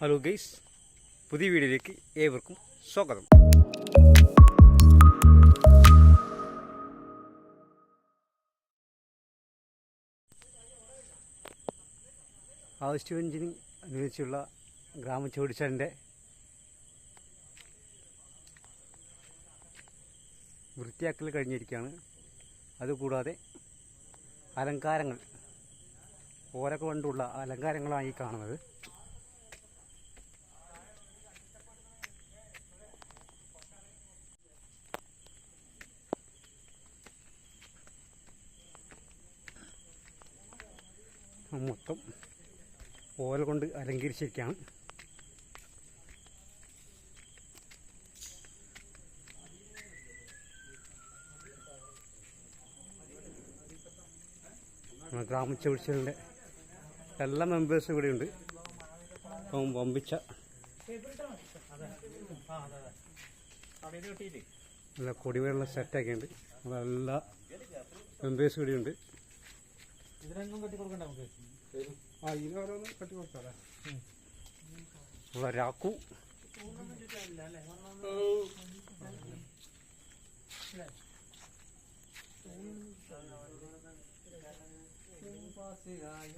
Hello guys പുതിയ വീഡിയോയിലേക്ക് ഏവർക്കും സ്വാഗതം. ആഗസ്റ്റ് അഞ്ചിന് അനുവദിച്ചുള്ള ഗ്രാമച്ചോടിച്ചാലിന്റെ വൃത്തിയാക്കൽ കഴിഞ്ഞിരിക്കുകയാണ്. അതുകൂടാതെ അലങ്കാരങ്ങൾ ഓരോ കൊണ്ടുള്ള അലങ്കാരങ്ങളായി കാണുന്നത്. മൊത്തം ഓല കൊണ്ട് അലങ്കരിച്ചിരിക്കുകയാണ് നമ്മുടെ ഗ്രാമച്ചൊഴിച്ചലിന്റെ എല്ലാ മെമ്പേഴ്സും ഇവിടെ ഉണ്ട് അപ്പം വമ്പിച്ച നല്ല കൊടിവെള്ള സെറ്റൊക്കെ ഉണ്ട്. എല്ലാ മെമ്പേഴ്സും ഇവിടെ ഉണ്ട് ഇതിനൊന്നും കെട്ടി കൊടുക്കണ്ട നമുക്ക്. ആ കട്ടി കൊടുത്താലേ? ഉള്ള രാക്കു.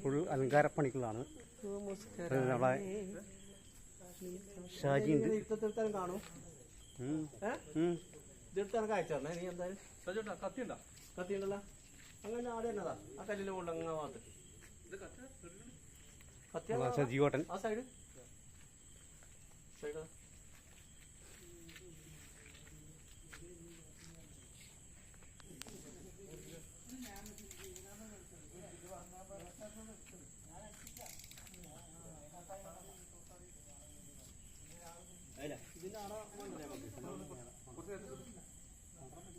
ഫുൾ അലങ്കാരപ്പണികളാണ് നമ്മളെ ഷാജി ഉണ്ട്. ഇത്തരം കാണും. ഇതെടുത്ത് അയച്ചു തന്നെ. നീ എന്തായാലും? കത്തിയുണ്ടോ കത്തിയുണ്ടല്ലോ. അങ്ങനെ ആടെ എന്നതാ ആ കല്ലിന്റെ മുകളിൽ അങ്ങനെ ഭാഗത്ത് ആ സൈഡ്. സൈഡ്.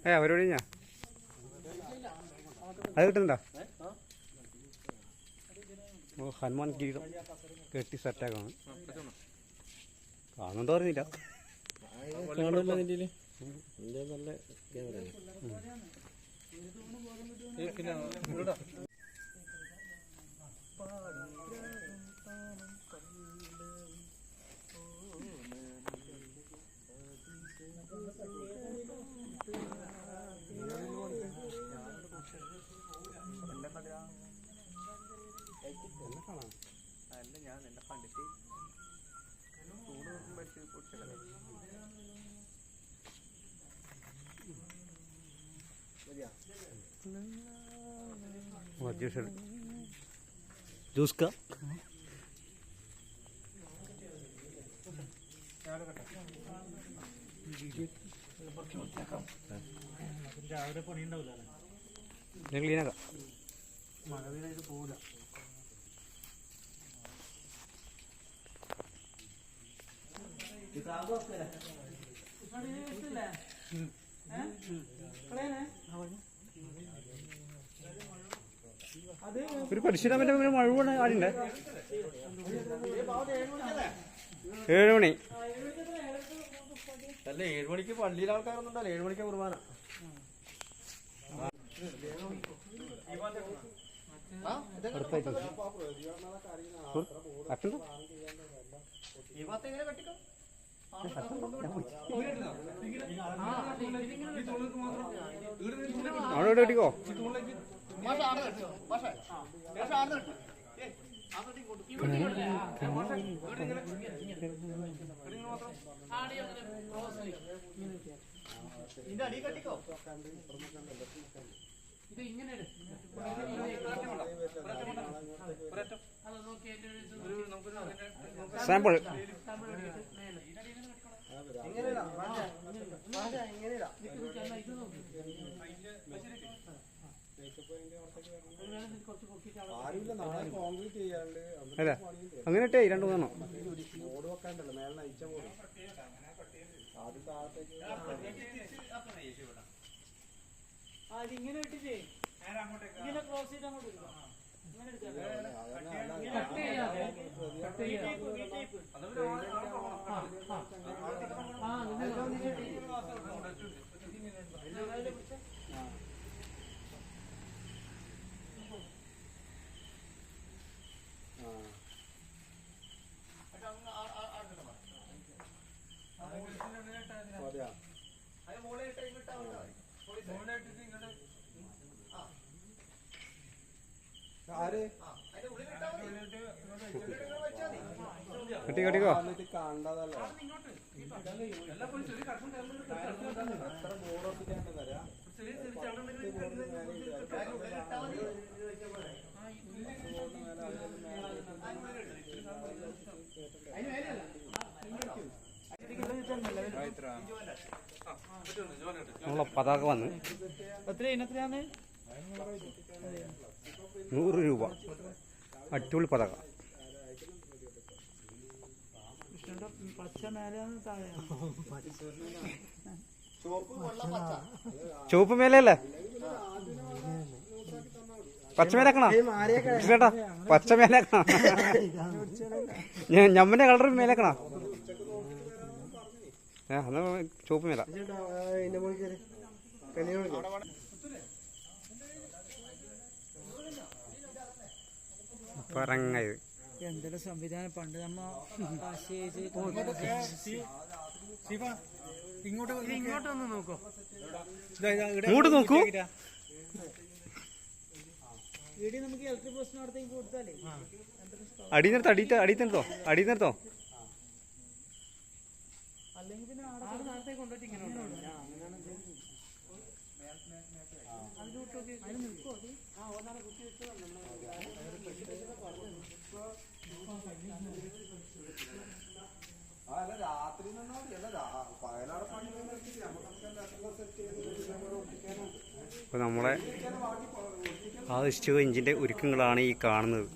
ഏ അവരോട് ഞാൻ. അത് കിട്ടുന്നുണ്ടോ? ഹനുമാൻ കിരീടം കെട്ടി സെറ്റാക്കാണ് കാണുന്നുണ്ടോ അറിഞ്ഞില്ല കാണുമല്ലോ നിന്റെ നിന്റെ നല്ല ക്യാമറ ജ്യൂസ് ജ്യൂസ് കാ രാവിലെ പണി ഉണ്ടാവില്ല ഞാൻ ക്ലീനാക്കാം മഴ പെയ്തായിട്ട് പോവില്ല ഒരു പരിശീലനം ഒരു മഴ ആരുണ്ട് ഏഴ് മണി. അല്ല ഏഴ് മണിക്ക് പള്ളിയിൽ ആൾക്കാരൊന്നും ഉണ്ടല്ലോ ഏഴ് മണിക്ക് കുർബാന. അടുത്തായിട്ട് അവിടെ അടി കെട്ടിക്കോ സാമ്പിൾ. അല്ലേ അങ്ങനെ ഇട്ടേ രണ്ട് മൂന്നെണ്ണം ബോർഡ് വെക്കാണ്ടല്ലോ മേലെ നയിച്ച പോലെ ആദ്യം താഴത്തേക്ക് അതിങ്ങനെ ഇട്ടിട്ടേ ഇങ്ങനെ ക്ലോസ് ചെയ്ത് അങ്ങോട്ട്. ഇങ്ങനെ എടുക്കാം. ആ, കെട്ടി കിട്ടിക്കോ. വന്നിട്ട് കണ്ടതല്ലേ? നമ്മളെ പതാക വന്ന് നൂറ് രൂപ. അടിപൊളി പതാക. ചുവപ്പ് മേലല്ലേ? പച്ച മേലാക്കണോ കൃഷ്ണേട്ടാ പച്ച മേലാക്കണോ ഞാൻ ഞമ്മന്റെ കളർ മേലാക്കണോ എന്നാ ചോപ്പ് മേല. പറങ്ങത് എന്തെല്ലാം സംവിധാനം. പണ്ട് നമ്മ ഇങ്ങോട്ട് നോക്കോ. ഇങ്ങോട്ട് നോക്കൂ. അടി നിർത്തോ അടി അടി നിർത്തോ അടി നിർത്തോ അല്ലെങ്കിൽ പിന്നെ ആടെ നേരത്തെ കൊണ്ടുപോയിട്ട് ഇങ്ങനെ അല്ല രാത്രി നിന്നാ മതി അല്ല പകലവിടെ പണി നമുക്ക് നമ്മളെ ആ ഇഷ്ടിക ഇഞ്ചിന്റെ ഒരുക്കങ്ങളാണ് ഈ കാണുന്നത്.